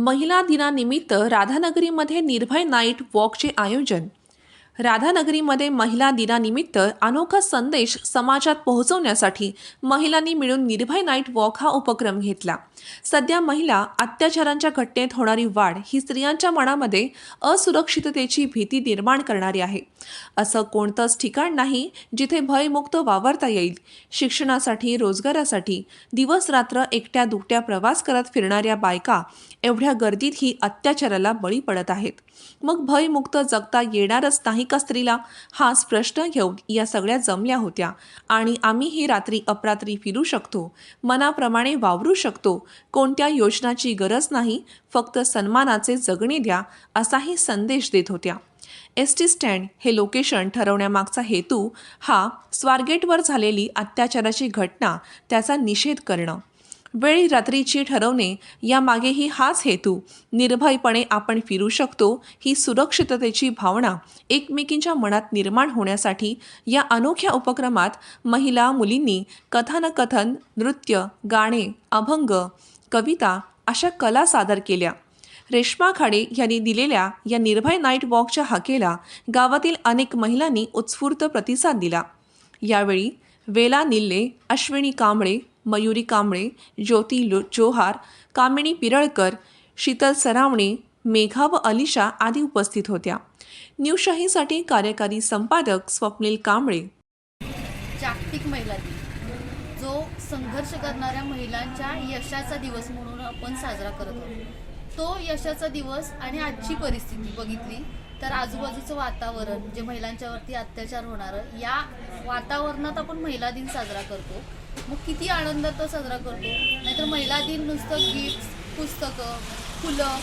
महिला दिनानिमित्त राधानगरीमध्ये निर्भय नाईट वॉकचे आयोजन राधानगरीमध्ये महिला दिनानिमित्त अनोखा संदेश समाजात पोहोचवण्यासाठी महिलांनी मिळून निर्भय नाईट वॉक हा उपक्रम घेतला. सध्या महिला अत्याचारांच्या घटनेत होणारी वाढ ही स्त्रियांच्या मनामध्ये असुरक्षिततेची भीती निर्माण करणारी आहे. असं कोणतंच ठिकाण नाही जिथे भयमुक्त वावरता येईल. शिक्षणासाठी रोजगारासाठी दिवस रात्र एकट्या दुकट्या प्रवास करत फिरणाऱ्या बायका एवढ्या गर्दीत ही अत्याचाराला बळी पडत आहेत. मग भयमुक्त जगता येणारच नाही एका स्त्रीला हाच प्रश्न घेऊन या सगळ्या जमल्या होत्या. आणि आम्ही ही रात्री अपरात्री फिरू शकतो मनाप्रमाणे वावरू शकतो. कोणत्या योजनाची गरज नाही फक्त सन्मानाचे जगणे द्या असाही संदेश देत होत्या. एस टी स्टँड हे लोकेशन ठरवण्यामागचा हेतू हा स्वारगेटवर झालेली अत्याचाराची घटना त्याचा निषेध करणं. वेळी रात्रीची ठरवणे यामागेही हाच हेतू. निर्भयपणे आपण फिरू शकतो ही सुरक्षिततेची भावना एकमेकींच्या मनात निर्माण होण्यासाठी या अनोख्या उपक्रमात महिला मुलींनी कथानकथन नृत्य गाणे अभंग कविता अशा कला सादर केल्या. रेश्मा खाडे यांनी दिलेल्या या निर्भय नाईट वॉकच्या हाकेला गावातील अनेक महिलांनी उत्स्फूर्त प्रतिसाद दिला. यावेळी वेला निल्ले अश्विनी कांबळे मयुरी कांबळे ज्योती लो जोहार कामिणी पिरळकर शीतल सरावणे मेघा व अलिशा आदी उपस्थित होत्या. न्यूशाहीसाठी कार्यकारी संपादक स्वप्नील कांबळे. जागतिक महिला दिन. जो संघर्ष करणाऱ्या महिलांच्या यशाचा दिवस म्हणून आपण साजरा करत आहोत. तो यशाचा दिवस आणि आजची परिस्थिती बघितली तर आजूबाजूचं वातावरण जे महिलांच्यावरती अत्याचार होणारं या वातावरणात आपण महिला दिन साजरा करतो. मग किती आनंदात तो साजरा करतो. नाहीतर महिला दिन नुसतं गिफ्ट पुस्तकं फुलं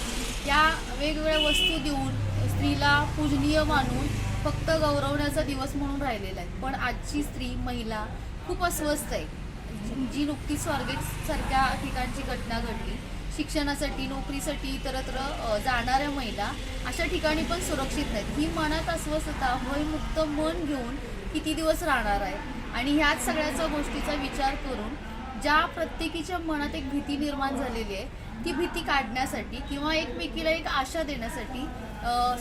या वेगवेगळ्या वस्तू देऊन स्त्रीला पूजनीय मानून फक्त गौरवण्याचा दिवस म्हणून राहिलेला आहे. पण आजची स्त्री महिला खूप अस्वस्थ आहे. जी- जी नुकतीच स्वारगेट सारख्या ठिकाणची घटना घडली. शिक्षणासाठी नोकरीसाठी इतरत्र जाणाऱ्या महिला अशा ठिकाणी पण सुरक्षित नाहीत. ही मनात अस्वस्थता भयमुक्त मन घेऊन किती दिवस राहणार आहे? आणि ह्याच सगळ्याचा गोष्टीचा विचार करून ज्या प्रत्येकीच्या मनात एक भीती निर्माण झालेली आहे ती भीती काढण्यासाठी किंवा एकमेकीला एक आशा देण्यासाठी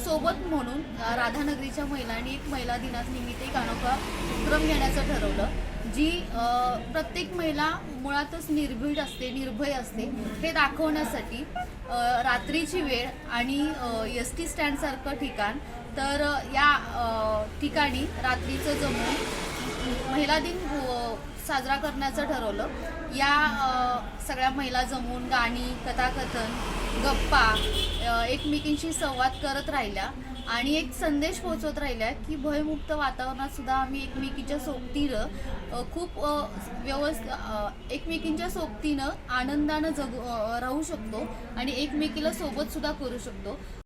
सोबत म्हणून राधानगरीच्या महिलांनी एक महिला दिनानिमित्त एक अनोखा उपक्रम घेण्याचं ठरवलं. जी प्रत्येक महिला मुळातच निर्भीड असते निर्भय असते हे दाखवण्यासाठी रात्रीची वेळ आणि एस टी स्टँडसारखं ठिकाण तर या ठिकाणी रात्रीचं जमून महिला दिन हो, साजरा करण्याचं ठरवलं. या सगळ्या महिला जमून गाणी कथाकथन गप्पा एकमेकींशी संवाद करत राहिल्या आणि एक संदेश पोहोचवत राहिल्या की भयमुक्त वातावरणात सुद्धा आम्ही एकमेकीच्या सोबतीनं खूप व्यवस् व्यवस्थ एकमेकींच्या सोबतीनं आनंदानं जगू राहू शकतो आणि एकमेकीला सोबत सुद्धा करू शकतो.